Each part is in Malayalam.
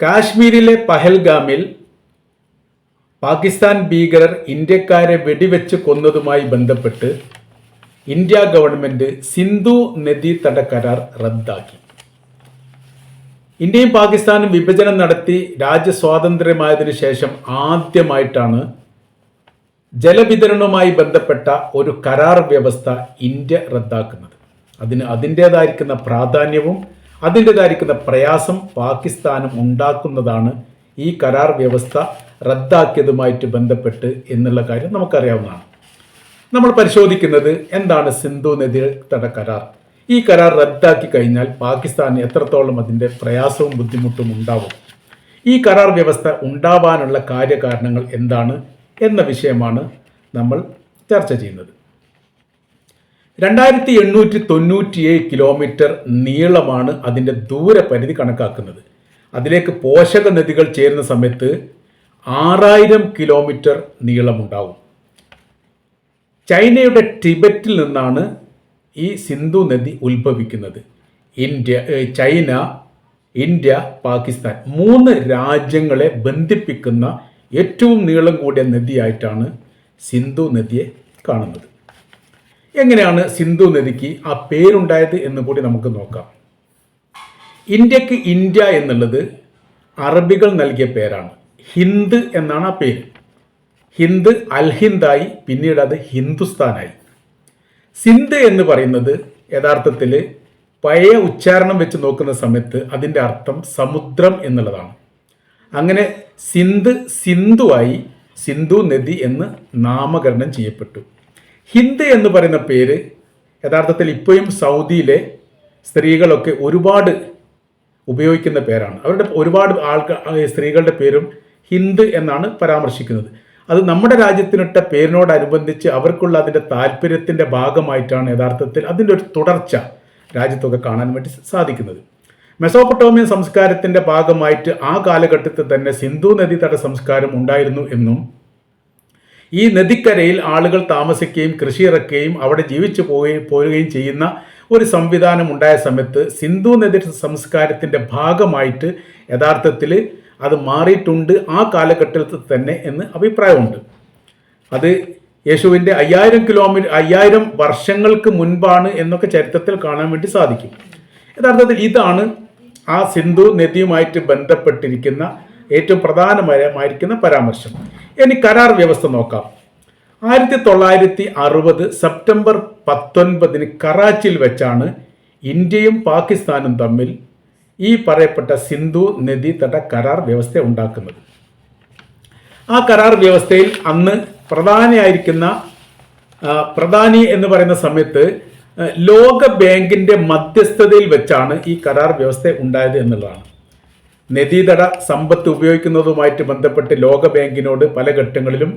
കാശ്മീരിലെ പഹൽഗാമിൽ പാകിസ്ഥാൻ ഭീകരർ ഇന്ത്യക്കാരെ വെടിവെച്ച് കൊന്നതുമായി ബന്ധപ്പെട്ട് ഇന്ത്യ ഗവൺമെന്റ് സിന്ധു നദി തട കരാർ റദ്ദാക്കി. ഇന്ത്യയും പാകിസ്ഥാനും വിഭജനം നടത്തി രാജ്യസ്വാതന്ത്ര്യമായതിനു ശേഷം ആദ്യമായിട്ടാണ് ജലവിതരണവുമായി ബന്ധപ്പെട്ട ഒരു കരാർ വ്യവസ്ഥ ഇന്ത്യ റദ്ദാക്കുന്നത്. അതിന് അതിന്റേതായിരിക്കുന്ന പ്രാധാന്യവും അതിന്റേതായിരിക്കുന്ന പ്രയാസം പാകിസ്ഥാനും ഉണ്ടാക്കുന്നതാണ് ഈ കരാർ വ്യവസ്ഥ റദ്ദാക്കിയതുമായിട്ട് ബന്ധപ്പെട്ട് എന്നുള്ള കാര്യം നമുക്കറിയാവുന്നതാണ്. നമ്മൾ പരിശോധിക്കുന്നത് എന്താണ് സിന്ധു നദി തട കരാർ. ഈ കരാർ റദ്ദാക്കി കഴിഞ്ഞാൽ പാകിസ്ഥാൻ എത്രത്തോളം അതിന്റെ പ്രയാസവും ബുദ്ധിമുട്ടും ഉണ്ടാവും. ഈ കരാർ വ്യവസ്ഥ ഉണ്ടാവാനുള്ള കാര്യകാരണങ്ങൾ എന്താണ് എന്ന വിഷയമാണ് നമ്മൾ ചർച്ച ചെയ്യുന്നത്. രണ്ടായിരത്തി എണ്ണൂറ്റി തൊണ്ണൂറ്റിയേഴ് കിലോമീറ്റർ നീളമാണ് അതിന്റെ ദൂരപരിധി കണക്കാക്കുന്നത്. അതിലേക്ക് പോഷക നദികൾ ചേരുന്ന സമയത്ത് ആറായിരം കിലോമീറ്റർ നീളമുണ്ടാവും. ചൈനയുടെ ടിബറ്റിൽ നിന്നാണ് ഈ സിന്ധു നദി ഉത്ഭവിക്കുന്നത്. ഇന്ത്യ ചൈന ഇന്ത്യ പാകിസ്ഥാൻ മൂന്ന് രാജ്യങ്ങളെ ബന്ധിപ്പിക്കുന്ന ഏറ്റവും നീളം കൂടിയ നദിയായിട്ടാണ് സിന്ധു നദിയെ കാണുന്നത്. എങ്ങനെയാണ് സിന്ധു നദിക്ക് ആ പേരുണ്ടായത് എന്ന് കൂടി നമുക്ക് നോക്കാം. ഇന്ത്യയ്ക്ക് ഇന്ത്യ എന്നുള്ളത് അറബികൾ നൽകിയ പേരാണ്. ഹിന്ദ് എന്നാണ് ആ പേര്. ഹിന്ദ് അൽഹിന്ദായി പിന്നീട് അത് ഹിന്ദുസ്ഥാനായി. സിന്ധ് എന്ന് പറയുന്നത് യഥാർത്ഥത്തിൽ പഴയ ഉച്ചാരണം വെച്ച് നോക്കുന്ന സമയത്ത് അതിന്റെ അർത്ഥം സമുദ്രം എന്നുള്ളതാണ്. അങ്ങനെ സിന്ധ് സിന്ധുവായി സിന്ധു നദി എന്ന് നാമകരണം ചെയ്യപ്പെട്ടു. ഹിന്ദ് എന്ന് പറയുന്ന പേര് യഥാർത്ഥത്തിൽ ഇപ്പോഴും സൗദിയിലെ സ്ത്രീകളൊക്കെ ഒരുപാട് ഉപയോഗിക്കുന്ന പേരാണ്. അവരുടെ ഒരുപാട് ആൾക്കാർ സ്ത്രീകളുടെ പേരും ഹിന്ദ് എന്നാണ് പരാമർശിക്കുന്നത്. അത് നമ്മുടെ രാജ്യത്തിനിട്ട പേരിനോടനുബന്ധിച്ച് അവർക്കുള്ള അതിന്റെ താല്പര്യത്തിന്റെ ഭാഗമായിട്ടാണ് യഥാർത്ഥത്തിൽ അതിന്റെ ഒരു തുടർച്ച രാജ്യത്തൊക്കെ കാണാൻ വേണ്ടി സാധിക്കുന്നത്. മെസോപ്പൊട്ടോമിയൻ സംസ്കാരത്തിന്റെ ഭാഗമായിട്ട് ആ കാലഘട്ടത്തിൽ തന്നെ സിന്ധു നദീതട സംസ്കാരം ഉണ്ടായിരുന്നു എന്നും ഈ നദിക്കരയിൽ ആളുകൾ താമസിക്കുകയും കൃഷി ഇറക്കുകയും അവിടെ ജീവിച്ചു പോവുകയും പോരുകയും ചെയ്യുന്ന ഒരു സംവിധാനം ഉണ്ടായ സമയത്ത് സിന്ധു നദി സംസ്കാരത്തിന്റെ ഭാഗമായിട്ട് യഥാർത്ഥത്തിൽ അത് മാറിയിട്ടുണ്ട് ആ കാലഘട്ടത്തിൽ തന്നെ എന്ന് അഭിപ്രായമുണ്ട്. അത് യേശുവിന്റെ അയ്യായിരം കിലോമീറ്റർ അയ്യായിരം വർഷങ്ങൾക്ക് മുൻപാണ് എന്നൊക്കെ ചരിത്രത്തിൽ കാണാൻ വേണ്ടി സാധിക്കും. യഥാർത്ഥത്തിൽ ഇതാണ് ആ സിന്ധു നദിയുമായിട്ട് ബന്ധപ്പെട്ടിരിക്കുന്ന ഏറ്റവും പ്രധാനമായിരിക്കുന്ന പരാമർശം. ഇനി കരാർ വ്യവസ്ഥ നോക്കാം. ആയിരത്തി തൊള്ളായിരത്തി അറുപത് സെപ്റ്റംബർ പത്തൊൻപതിന് കറാച്ചിയിൽ വെച്ചാണ് ഇന്ത്യയും പാകിസ്ഥാനും തമ്മിൽ ഈ പറയപ്പെട്ട സിന്ധു നദി തട കരാർ വ്യവസ്ഥ ഉണ്ടാക്കുന്നത്. ആ കരാർ വ്യവസ്ഥയിൽ അന്ന് പ്രധാനിയായിരിക്കുന്ന പ്രധാനി എന്ന് പറയുന്ന സമയത്ത് ലോക ബാങ്കിന്റെ മധ്യസ്ഥതയിൽ വെച്ചാണ് ഈ കരാർ വ്യവസ്ഥ ഉണ്ടായത് എന്നുള്ളതാണ്. നദീതട സമ്പത്ത് ഉപയോഗിക്കുന്നതുമായിട്ട് ബന്ധപ്പെട്ട് ലോകബാങ്കിനോട് പല ഘട്ടങ്ങളിലും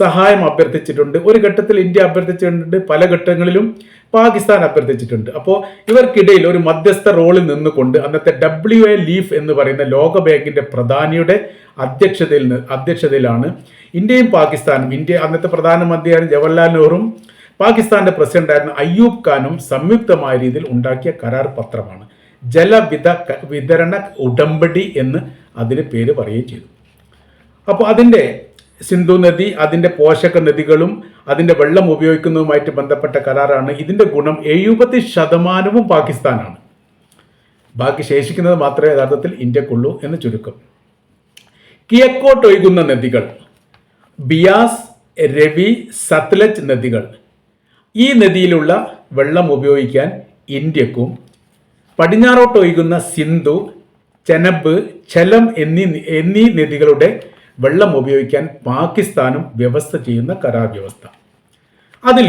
സഹായം അഭ്യർത്ഥിച്ചിട്ടുണ്ട്. ഒരു ഘട്ടത്തിൽ ഇന്ത്യ അഭ്യർത്ഥിച്ചിട്ടുണ്ട് പല ഘട്ടങ്ങളിലും പാകിസ്ഥാൻ അഭ്യർത്ഥിച്ചിട്ടുണ്ട്. അപ്പോൾ ഇവർക്കിടയിൽ ഒരു മധ്യസ്ഥ റോളിൽ നിന്നുകൊണ്ട് അന്നത്തെ ഡബ്ല്യു എ ലീഫ് എന്ന് പറയുന്ന ലോക ബാങ്കിന്റെ പ്രധാനിയുടെ അധ്യക്ഷതയിൽ അധ്യക്ഷതയിലാണ് ഇന്ത്യയും പാകിസ്ഥാനും. ഇന്ത്യ അന്നത്തെ പ്രധാനമന്ത്രിയായ ജവഹർലാൽ നെഹ്റുവും പാകിസ്ഥാന്റെ പ്രസിഡന്റായിരുന്ന അയ്യൂബ് ഖാനും സംയുക്തമായ രീതിയിൽ ഉണ്ടാക്കിയ കരാർ പത്രമാണ്. ജലവിത വിതരണ ഉടമ്പടി എന്ന് അതിന് പേര് പറയുകയും ചെയ്തു. അപ്പോൾ അതിന്റെ സിന്ധു നദി അതിന്റെ പോഷക നദികളും അതിന്റെ വെള്ളം ഉപയോഗിക്കുന്നതുമായിട്ട് ബന്ധപ്പെട്ട കരാറാണ്. ഇതിന്റെ ഗുണം എഴുപത് ശതമാനവും പാകിസ്ഥാനാണ്. ബാക്കി ശേഷിക്കുന്നത് മാത്രമേ യഥാർത്ഥത്തിൽ ഇന്ത്യക്കുള്ളൂ എന്ന് ചുരുക്കം. കിഴക്കോട്ടൊഴുകുന്ന നദികൾ ബിയാസ് രവി സത്ലജ് നദികൾ ഈ നദിയിലുള്ള വെള്ളം ഉപയോഗിക്കാൻ ഇന്ത്യക്കും പടിഞ്ഞാറോട്ട് ഒഴുകുന്ന സിന്ധു ചെനബ് ഛലം എന്നീ എന്നീ നദികളുടെ വെള്ളം ഉപയോഗിക്കാൻ പാകിസ്ഥാനും വ്യവസ്ഥ ചെയ്യുന്ന കരാർ വ്യവസ്ഥ അതിൽ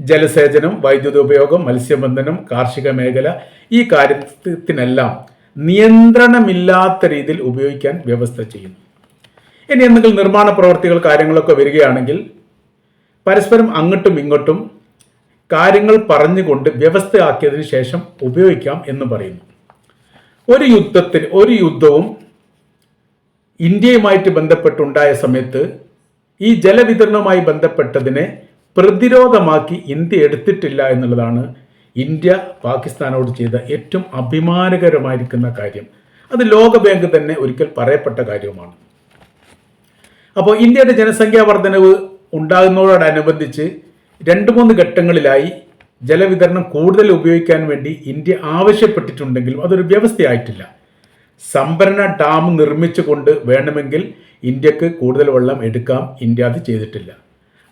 ജലസേചനം വൈദ്യുത ഉപയോഗം മത്സ്യബന്ധനം കാർഷിക മേഖല ഈ കാര്യത്തിനെല്ലാം നിയന്ത്രണമില്ലാത്ത രീതിയിൽ ഉപയോഗിക്കാൻ വ്യവസ്ഥ ചെയ്യുന്നു. ഇനി എന്തെങ്കിലും നിർമ്മാണ പ്രവർത്തികൾ കാര്യങ്ങളൊക്കെ വരികയാണെങ്കിൽ പരസ്പരം അങ്ങോട്ടും ഇങ്ങോട്ടും കാര്യങ്ങൾ പറഞ്ഞുകൊണ്ട് വ്യവസ്ഥയാക്കിയതിനു ശേഷം ഉപയോഗിക്കാം എന്ന് പറയുന്നു. ഒരു യുദ്ധത്തിന് ഒരു യുദ്ധവും ഇന്ത്യയുമായിട്ട് ബന്ധപ്പെട്ടുണ്ടായ സമയത്ത് ഈ ജലവിതരണവുമായി ബന്ധപ്പെട്ടതിനെ പ്രതിരോധമാക്കി ഇന്ത്യ എടുത്തിട്ടില്ല എന്നുള്ളതാണ് ഇന്ത്യ പാകിസ്ഥാനോട് ചെയ്ത ഏറ്റവും അഭിമാനകരമായിരിക്കുന്ന കാര്യം. അത് ലോക ബാങ്ക് തന്നെ ഒരിക്കൽ പറയപ്പെട്ട കാര്യവുമാണ്. അപ്പോൾ ഇന്ത്യയുടെ ജനസംഖ്യാ വർധനവ് ഉണ്ടാകുന്നതോടനുബന്ധിച്ച് രണ്ട് മൂന്ന് ഘട്ടങ്ങളിലായി ജലവിതരണം കൂടുതൽ ഉപയോഗിക്കാൻ വേണ്ടി ഇന്ത്യ ആവശ്യപ്പെട്ടിട്ടുണ്ടെങ്കിലും അതൊരു വ്യവസ്ഥയായിട്ടില്ല. സംഭരണ ഡാം നിർമ്മിച്ചുകൊണ്ട് വേണമെങ്കിൽ ഇന്ത്യയ്ക്ക് കൂടുതൽ വെള്ളം എടുക്കാം. ഇന്ത്യ അത് ചെയ്തിട്ടില്ല.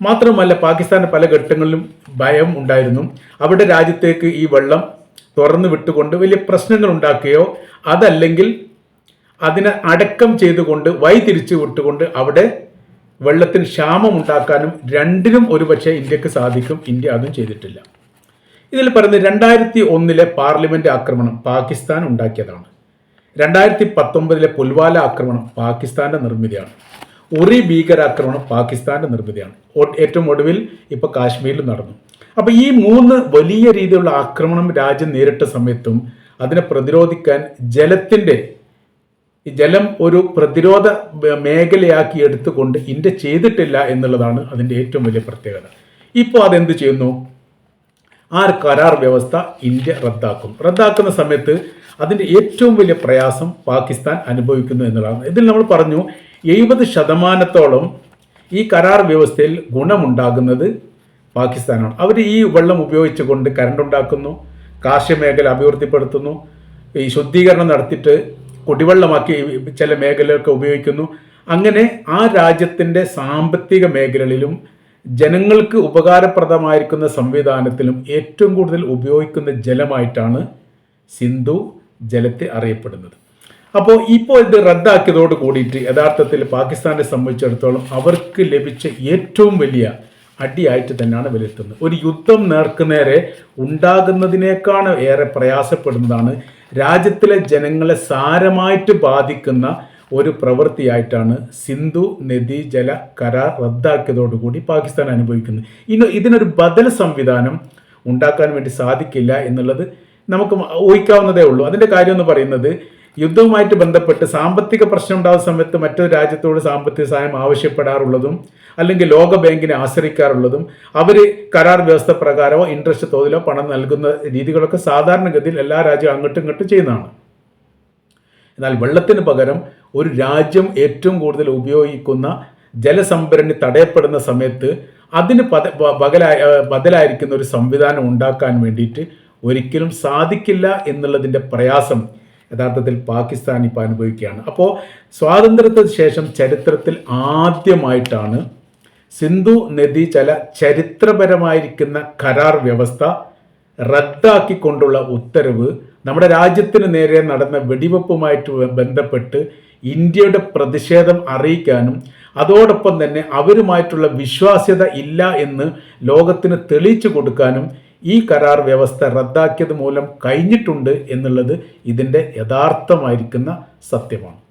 മാത്രമല്ല പാകിസ്ഥാന് പല ഘട്ടങ്ങളിലും ഭയം ഉണ്ടായിരുന്നു. അവിടെ രാജ്യത്തേക്ക് ഈ വെള്ളം തുറന്നു വിട്ടുകൊണ്ട് വലിയ പ്രശ്നങ്ങൾ ഉണ്ടാക്കുകയോ അതല്ലെങ്കിൽ അതിനെ അടക്കം ചെയ്തുകൊണ്ട് വൈ തിരിച്ചു വിട്ടുകൊണ്ട് അവിടെ വെള്ളത്തിന് ക്ഷാമം ഉണ്ടാക്കാനും രണ്ടിനും ഒരുപക്ഷെ ഇന്ത്യയ്ക്ക് സാധിക്കും. ഇന്ത്യ അതും ചെയ്തിട്ടില്ല. ഇതിൽ പറയുന്നത് രണ്ടായിരത്തി ഒന്നിലെ പാർലമെന്റ് ആക്രമണം പാകിസ്ഥാൻ ഉണ്ടാക്കിയതാണ്. രണ്ടായിരത്തി പത്തൊമ്പതിലെ പുൽവാല ആക്രമണം പാകിസ്ഥാന്റെ നിർമ്മിതിയാണ്. ഉറി ഭീകരാക്രമണം പാകിസ്ഥാന്റെ നിർമ്മിതിയാണ്. ഏറ്റവും ഒടുവിൽ ഇപ്പൊ കാശ്മീരിൽ നടന്നു. അപ്പൊ ഈ മൂന്ന് വലിയ രീതിയിലുള്ള ആക്രമണം രാജ്യം നേരിട്ട സമയത്തും അതിനെ പ്രതിരോധിക്കാൻ ജലത്തിന്റെ ജലം ഒരു പ്രതിരോധ മേഖലയാക്കി എടുത്തുകൊണ്ട് ഇന്ത്യ ചെയ്തിട്ടില്ല എന്നുള്ളതാണ് അതിന്റെ ഏറ്റവും വലിയ പ്രത്യേകത. ഇപ്പോൾ അതെന്ത് ചെയ്യുന്നു? ആ കരാർ വ്യവസ്ഥ ഇന്ത്യ റദ്ദാക്കും? റദ്ദാക്കുന്ന സമയത്ത് അതിന്റെ ഏറ്റവും വലിയ പ്രയാസം പാകിസ്ഥാൻ അനുഭവിക്കുന്നു എന്നുള്ളതാണ്. ഇതിൽ നമ്മൾ പറഞ്ഞു എഴുപത് ശതമാനത്തോളം ഈ കരാർ വ്യവസ്ഥയിൽ ഗുണമുണ്ടാകുന്നത് പാകിസ്ഥാനാണ്. അവർ ഈ വെള്ളം ഉപയോഗിച്ചുകൊണ്ട് കരണ്ട് ഉണ്ടാക്കുന്നു കാർഷിക മേഖല അഭിവൃദ്ധിപ്പെടുത്തുന്നു ഈ ശുദ്ധീകരണം നടത്തിയിട്ട് കുടിവെള്ളമാക്കി ചില മേഖലയൊക്കെ ഉപയോഗിക്കുന്നു. അങ്ങനെ ആ രാജ്യത്തിന്റെ സാമ്പത്തിക മേഖലകളിലും ജനങ്ങൾക്ക് ഉപകാരപ്രദമായിരിക്കുന്ന സംവിധാനത്തിലും ഏറ്റവും കൂടുതൽ ഉപയോഗിക്കുന്ന ജലമായിട്ടാണ് സിന്ധു ജലത്തെ അറിയപ്പെടുന്നത്. അപ്പോൾ ഇപ്പോൾ ഇത് റദ്ദാക്കിയതോട് കൂടിയിട്ട് യഥാർത്ഥത്തിൽ പാകിസ്ഥാനെ സംബന്ധിച്ചിടത്തോളം അവർക്ക് ലഭിച്ച ഏറ്റവും വലിയ അടിയായിട്ട് തന്നെയാണ് വിലയിരുത്തുന്നത്. ഒരു യുദ്ധം നേർക്കുനേരെ ഉണ്ടാകുന്നതിനേക്കാൾ ഏറെ പ്രയാസപ്പെടുന്നതാണ്. രാജ്യത്തിലെ ജനങ്ങളെ സാരമായിട്ട് ബാധിക്കുന്ന ഒരു പ്രവൃത്തിയായിട്ടാണ് സിന്ധു നദി ജല കരാർ റദ്ദാക്കിയതോടുകൂടി പാകിസ്ഥാൻ അനുഭവിക്കുന്നത്. ഇന്ന് ഇതിനൊരു ബദൽ സംവിധാനം ഉണ്ടാക്കാൻ വേണ്ടി സാധിക്കില്ല എന്നുള്ളത് നമുക്ക് ഊഹിക്കാവുന്നതേ ഉള്ളൂ. അതിന്റെ കാര്യം എന്ന് പറയുന്നത് യുദ്ധവുമായിട്ട് ബന്ധപ്പെട്ട് സാമ്പത്തിക പ്രശ്നം ഉണ്ടാകുന്ന സമയത്ത് മറ്റൊരു രാജ്യത്തോട് സാമ്പത്തിക സഹായം ആവശ്യപ്പെടാറുള്ളതും അല്ലെങ്കിൽ ലോക ബാങ്കിനെ ആശ്രയിക്കാറുള്ളതും അവർ കരാർ വ്യവസ്ഥ പ്രകാരമോ ഇൻട്രസ്റ്റ് തോതിലോ പണം നൽകുന്ന രീതികളൊക്കെ സാധാരണഗതിയിൽ എല്ലാ രാജ്യവും അങ്ങോട്ടും ഇങ്ങോട്ടും ചെയ്യുന്നതാണ്. എന്നാൽ വെള്ളത്തിന് പകരം ഒരു രാജ്യം ഏറ്റവും കൂടുതൽ ഉപയോഗിക്കുന്ന ജലസംഭരണി തടയപ്പെടുന്ന സമയത്ത് അതിന് പത ബകലായി ബദലായിരിക്കുന്ന ഒരു സംവിധാനം ഉണ്ടാക്കാൻ വേണ്ടിയിട്ട് ഒരിക്കലും സാധിക്കില്ല എന്നുള്ളതിന്റെ പ്രയാസം യഥാർത്ഥത്തിൽ പാകിസ്ഥാൻ ഇപ്പോൾ അനുഭവിക്കുകയാണ്. അപ്പോൾ സ്വാതന്ത്ര്യത്തിന് ശേഷം ചരിത്രത്തിൽ ആദ്യമായിട്ടാണ് സിന്ധു നദി ചില ചരിത്രപരമായിരിക്കുന്ന കരാർ വ്യവസ്ഥ റദ്ദാക്കിക്കൊണ്ടുള്ള ഉത്തരവ് നമ്മുടെ രാജ്യത്തിന് നേരെ നടന്ന വെടിവെപ്പുമായിട്ട് ബന്ധപ്പെട്ട് ഇന്ത്യയുടെ പ്രതിഷേധം അറിയിക്കാനും അതോടൊപ്പം തന്നെ അവരുമായിട്ടുള്ള വിശ്വാസ്യത ഇല്ല എന്ന് ലോകത്തിന് തെളിയിച്ചു കൊടുക്കാനും ഈ കരാർ വ്യവസ്ഥ റദ്ദാക്കിയത് മൂലം കഴിഞ്ഞിട്ടുണ്ട് എന്നുള്ളത് ഇതിന്റെ യഥാർത്ഥമായിരിക്കുന്ന സത്യമാണ്.